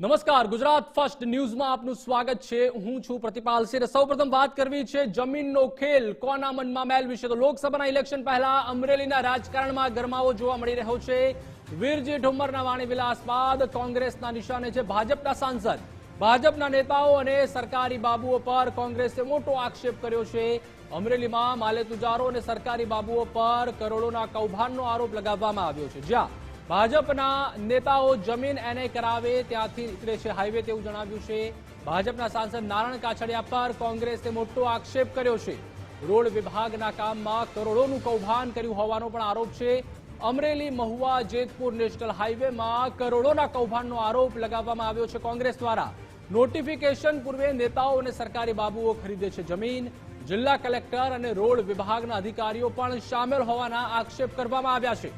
નમસ્કાર, ગુજરાત ફર્સ્ટ ન્યૂઝમાં આપનું સ્વાગત છે. હું છું પ્રતિપાલ સિંહ. સૌપ્રથમ વાત કરવી છે, જમીનનો ખેલ કોના મનમાં મેલ વિશે તો લોકસભાના ઇલેક્શન પહેલા અમરેલીના રાજકારણમાં ગરમાવો જોવા મળી રહ્યો છે. વીરજી ઠુમ્મરના વાણીવિલાસ બાદ કોંગ્રેસના નિશાને છે ભાજપના સાંસદ. ભાજપના નેતાઓ અને સરકારી બાબુઓ પર કોંગ્રેસે મોટો આક્ષેપ કર્યો છે. અમરેલીમાં માલે તુજારો અને સરકારી બાબુઓ પર કરોડોના કૌભાંડનો આરોપ લગાવવામાં આવ્યો છે. જ્યાં ભાજપના નેતાઓ જમીન એને કરાવે, ત્યાંથી નીકળે છે હાઈવે તેવું જણાવ્યું છે. ભાજપના સાંસદ નારાયણ કાછડિયા પર કોંગ્રેસે મોટો આક્ષેપ કર્યો છે. રોડ વિભાગના કામમાં કરોડોનું કૌભાંડ કર્યું હોવાનો પણ આરોપ છે. અમરેલી, મહુવા, જેતપુર, નેશનલ હાઈવેમાં કરોડોના કૌભાંડનો આરોપ લગાવવામાં આવ્યો છે કોંગ્રેસ દ્વારા. નોટિફિકેશન પૂર્વે નેતાઓ અને સરકારી બાબુઓ ખરીદે છે જમીન. જિલ્લા કલેક્ટર અને રોડ વિભાગના અધિકારીઓ પણ સામેલ હોવાના આક્ષેપ કરવામાં આવ્યા છે.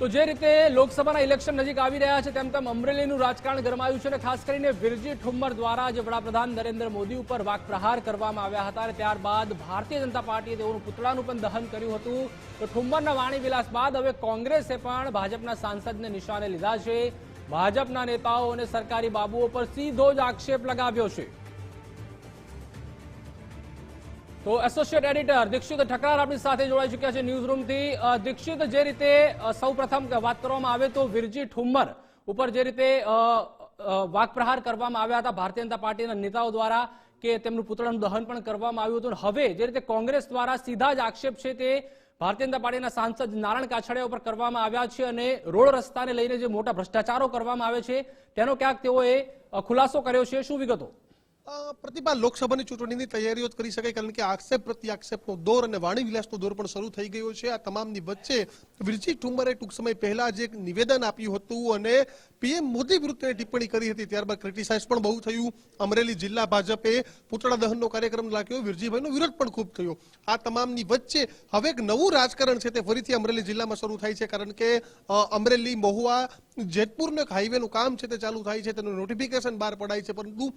તો જે રીતે લોકસભાના ઇલેક્શન નજીક આવી રહ્યા છે, તેમ તેમ અમરેલીનું રાજકારણ ગરમાયું છે અને ખાસ કરીને વિરજી ઠુમ્મર દ્વારા જે વડાપ્રધાન નરેન્દ્ર મોદી ઉપર વાક પ્રહાર કરવામાં આવ્યા હતા અને ત્યારબાદ ભારતીય જનતા પાર્ટીએ તેઓનું પુતળાનું પણ દહન કર્યું હતું. તો ઠુમ્મરના વાણી વિલાસ બાદ હવે કોંગ્રેસે પણ ભાજપના સાંસદને નિશાને લીધા છે. ભાજપના નેતાઓ અને સરકારી બાબુઓ પર સીધો જ આક્ષેપ લગાવ્યો છે. તો એસોસિએટ એડિટર દીક્ષિત ઠકરાર આપણી સાથે જોડાઈ ચૂક્યા છે ન્યૂઝ રૂમથી દીક્ષિત, જે રીતે સૌ વાત કરવામાં આવે તો વિરજી ઠુમ્મર ઉપર જે રીતે વાકપ્રહાર કરવામાં આવ્યા હતા ભારતીય જનતા પાર્ટીના નેતાઓ દ્વારા કે તેમનું પુતળાનું દહન પણ કરવામાં આવ્યું હતું. હવે જે રીતે કોંગ્રેસ દ્વારા સીધા જ આક્ષેપ છે તે ભારતીય જનતા પાર્ટીના સાંસદ નારાયણ કાછડિયા ઉપર કરવામાં આવ્યા છે અને રોડ રસ્તાને લઈને જે મોટા ભ્રષ્ટાચારો કરવામાં આવે છે, તેનો ક્યાંક તેઓએ ખુલાસો કર્યો છે. શું વિગતો? પ્રતિભા લોકસભાની ચૂંટણીની તૈયારીઓ કરી શકાય, કારણ કે આક્ષેપ પ્રતિ આક્ષેપનો દોર અને વાણી વિલાસનો દોર પણ શરૂ થઈ ગયો છે. આ તમામની વચ્ચે વિરજી ઠુંબરે ટૂંક સમય પહેલા જ એક નિવેદન આપ્યું હતું અને પીએમ મોદી વિરુદ્ધ ટિપ્પણી કરી હતી. ત્યારબાદ ક્રિટિસાઇઝ પણ બહુ થયું. અમરેલી જિલ્લા ભાજપે પૂતળા દહનનો કાર્યક્રમ લાગ્યો. વિરજીભાઈનો વિરોધ પણ ખૂબ થયો. આ તમામની વચ્ચે હવે એક નવું રાજકારણ છે તે ફરીથી અમરેલી જિલ્લામાં શરૂ થાય છે, કારણ કે અમરેલી, મહુવા, જેતપુરનું એક હાઈવેનું કામ છે તે ચાલુ થાય છે. તેનું નોટિફિકેશન બહાર પડાય છે, પરંતુ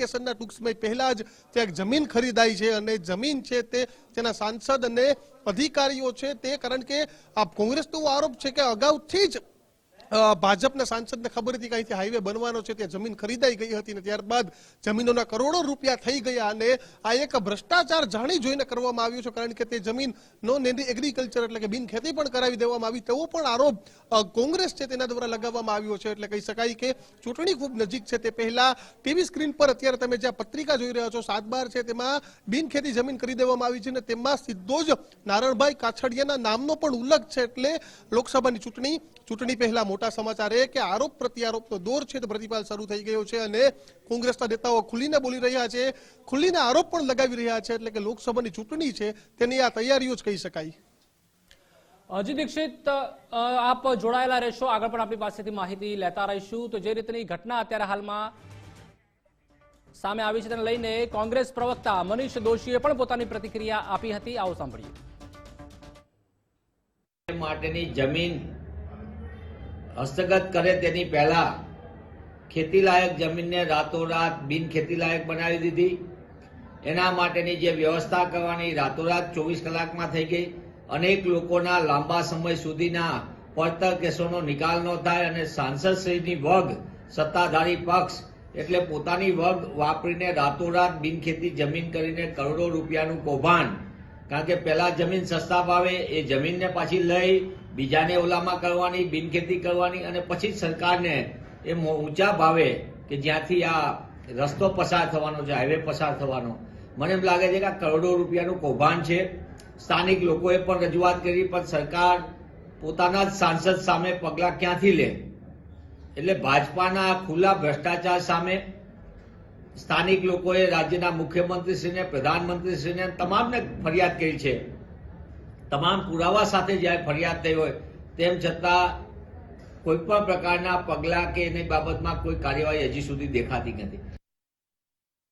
નોટિફિકેશનના ટૂંક સમય પહેલા જ ત્યાં જમીન ખરીદાઈ છે અને જમીન છે તે તેના સાંસદ અને અધિકારીઓ છે તે કારણ કે આ કોંગ્રેસનો આરોપ છે કે અગાઉથી જ ભાજપના સાંસદને ખબર હતી કે અહીંથી હાઈવે બનવાનો છે, ત્યાં જમીન ખરીદાઈ ગઈ હતી ને ત્યારબાદ જમીનોના કરોડો રૂપિયા થઈ ગયા અને આ એક ભ્રષ્ટાચાર જાણી જોઈને કરવામાં આવ્યો છે, કારણ કે તે જમીન નોન એગ્રીકલ્ચર એટલે કે બિન ખેતી પણ કરાવી દેવામાં આવી. તેવો પણ આરોપ કોંગ્રેસ છે તેના દ્વારા લગાવવામાં આવ્યો છે, એટલે કહી શકાય કે ચૂંટણી ખૂબ નજીક છે. તે પહેલા ટીવી સ્ક્રીન પર અત્યારે તમે જ્યાં પત્રિકા જોઈ રહ્યા છો સાત બાર છે, તેમાં બિન ખેતી જમીન કરી દેવામાં આવી છે અને તેમાં સીધો જ નારણભાઈ કાછડિયાના નામનો પણ ઉલ્લેખ છે, એટલે લોકસભાની ચૂંટણી ચૂંટણી પહેલા મોટા સમાચાર એ કે આરોપ પ્રત્યારોપનો દોર છે તે પ્રતિપાલ શરૂ થઈ ગયો છે અને કોંગ્રેસના નેતાઓ ખુલીને બોલી રહ્યા છે. ખુલ્લીને આરોપ પણ લગાવી રહ્યા છે એટલે કે લોકસભાની ચૂંટણી છે તેની આ તૈયારીઓ જ કહી શકાય. અજી દીક્ષિત આપ જોડાયેલા રહેશો. આગળ પણ આપણી પાસેથી માહિતી લેતા રહીશું. તો જે રીતની ઘટના અત્યારે હાલમાં સામે આવી છે તેને લઈને કોંગ્રેસ પ્રવક્તા મનીષ દોશીએ પણ પોતાની પ્રતિક્રિયા આપી હતી. આવો સાંભળીએ. માટેની જમીન હસ્તગત કરે તેની પહેલા ખેતીલાયક જમીનને રાતોરાત બિન ખેતીલાયક બનાવી દીધી. એના માટેની જે વ્યવસ્થા કરવાની રાતોરાત ચોવીસ કલાકમાં થઈ ગઈ. અનેક લોકોના લાંબા સમય સુધીના પડતર કેસોનો નિકાલ ન થાય અને સાંસદશ્રીની વગ સત્તાધારી પક્ષ એટલે પોતાની વગ વાપરીને રાતોરાત બિનખેતી જમીન કરીને કરોડો રૂપિયાનું કૌભાંડ. કારણ કે પહેલા જમીન સસ્તા ભાવે, એ જમીનને પાછી લઈ બીજાને ઓલામાં કરવાની, બિનખેતી કરવાની અને પછી સરકારને એ ઊંચા ભાવે કે જ્યાંથી આ રસ્તો પસાર થવાનો છે હાઈવે પસાર થવાનો. મને એમ લાગે છે કે આ કરોડો રૂપિયાનું કૌભાંડ છે. સ્થાનિક લોકોએ પણ રજૂઆત કરી, પણ સરકાર પોતાના જ સાંસદ સામે પગલાં ક્યાંથી લે? એટલે ભાજપાના ખુલ્લા ભ્રષ્ટાચાર સામે સ્થાનિક લોકોએ રાજ્યના મુખ્યમંત્રીશ્રીને, પ્રધાનમંત્રીશ્રીને તમામને ફરિયાદ કરી છે. તમામ પુરાવા સાથે જ્યારે ફરિયાદ થઈ હોય, તેમ છતાં કોઈ પણ પ્રકારના પગલાં કે એની બાબતમાં કોઈ કાર્યવાહી હજી સુધી દેખાતી નથી.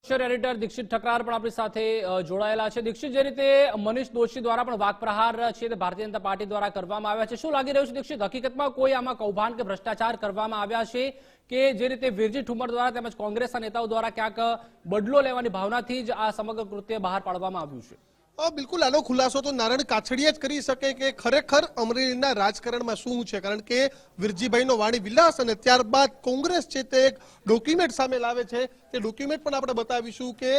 એડિટર દીક્ષિત ઠકરાર પણ આપણી સાથે જોડાયેલા છે. દીક્ષિત જે રીતે મનીષ દોશી દ્વારા પણ વાકપ્રહાર છે તે ભારતીય જનતા પાર્ટી દ્વારા કરવામાં આવ્યા છે. શું લાગી રહ્યું છે દીક્ષિત હકીકતમાં કોઈ આમાં કૌભાંડ કે ભ્રષ્ટાચાર કરવામાં આવ્યા છે કે જે રીતે વિરજી ઠુમર દ્વારા તેમજ કોંગ્રેસના નેતાઓ દ્વારા ક્યાંક બદલો લેવાની ભાવનાથી જ આ સમગ્ર કૃત્ય બહાર પાડવામાં આવ્યું છે? બિલકુલ. આનો ખુલાસો તો નારાયણ કાછડિયા જ કરી શકે કે ખરેખર અમરેલીના રાજકારણમાં શું છે? કારણ કે વિરજીભાઈનો વાણી વિલાસ અને ત્યારબાદ કોંગ્રેસ છે તે એક ડોક્યુમેન્ટ સામે લાવે છે. તે ડોક્યુમેન્ટ પણ આપણે બતાવીશું કે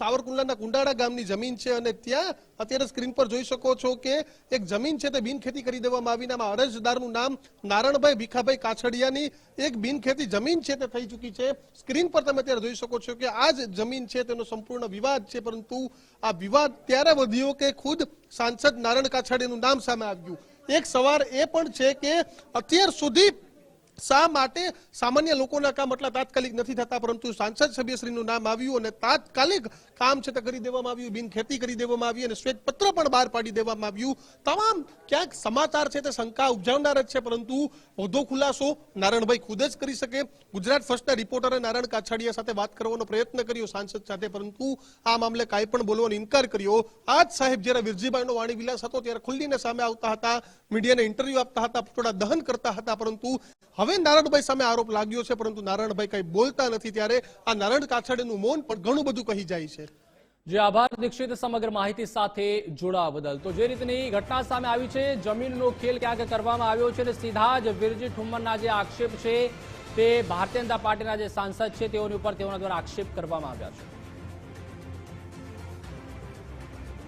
સાવરકુંડલાના કુંડાળા ગામની જમીન છે અને ત્યાં અત્યારે સ્ક્રીન પર જોઈ શકો છો કે એક જમીન છે તે બિનખેતી કરી દેવામાં આવીને આમાં અરજદારનું નામ નારણભાઈ ભીખાભાઈ કાછડિયાની એક બિનખેતી જમીન છે તે થઈ ચૂકી છે. સ્ક્રીન પર તમે અત્યારે જોઈ શકો છો કે આ જ જમીન છે તેનો સંપૂર્ણ વિવાદ છે, પરંતુ આ વિવાદ ત્યારે વધ્યો કે ખુદ સાંસદ નારાયણ કાછાડીનું નામ સામે આવ્યું. એક સવાર એ પણ છે કે અત્યાર સુધી શા માટે સામાન્ય લોકોના કામ એટલા તાત્કાલિક નથી થતા, પરંતુ સાંસદ સભ્યશ્રીનું નામ આવ્યું અને તાત્કાલિક કામ છે તે કરી દેવામાં આવ્યું બિન ખેતી કરી દેવામાં આવી અને શ્વેતપત્ર પણ બહાર પાડી દેવામાં આવ્યું. તમામ ક્યાંક સમાચાર છે તે શંકા ઉપજાવનાર જ છે, પરંતુ વધુ ખુલાસો નારાયણભાઈ ખુદ જ કરી શકે. ગુજરાત ફર્સ્ટના રિપોર્ટરે નારાયણ કાછડિયા સાથે વાત કરવાનો પ્રયત્ન કર્યો સાંસદ સાથે, પરંતુ આ મામલે કાંઈ પણ બોલવાનો ઇનકાર કર્યો. આજ સાહેબ જ્યારે વિરજીભાઈનો વાણી વિલાસ હતો, ત્યારે ખુલ્લીને સામે આવતા હતા, મીડિયાને ઇન્ટરવ્યુ આપતા હતા, થોડા દહન કરતા હતા, પરંતુ હવે નારાયણભાઈ સામે આરોપ લાગ્યો છે, પરંતુ નારાયણભાઈ કઈ બોલતા નથી ત્યારે આ નારાયણ કાછડિયાનું મૌન પણ ઘણું બધું કહી જાય છે. જે આભાર, દીક્ષિત સમગ્ર માહિતી સાથે જોડાવા બદલ. તો જે રીતની ઘટના સામે આવી છે, જમીનનો ખેલ ક્યાંક કરવામાં આવ્યો છે અને સીધા જ વિરજી ઠુમ્મરના જે આક્ષેપ છે, તે ભારતીય જનતા પાર્ટીના જે સાંસદ છે, તેઓની ઉપર તેઓના દ્વારા આક્ષેપ કરવામાં આવ્યા છે.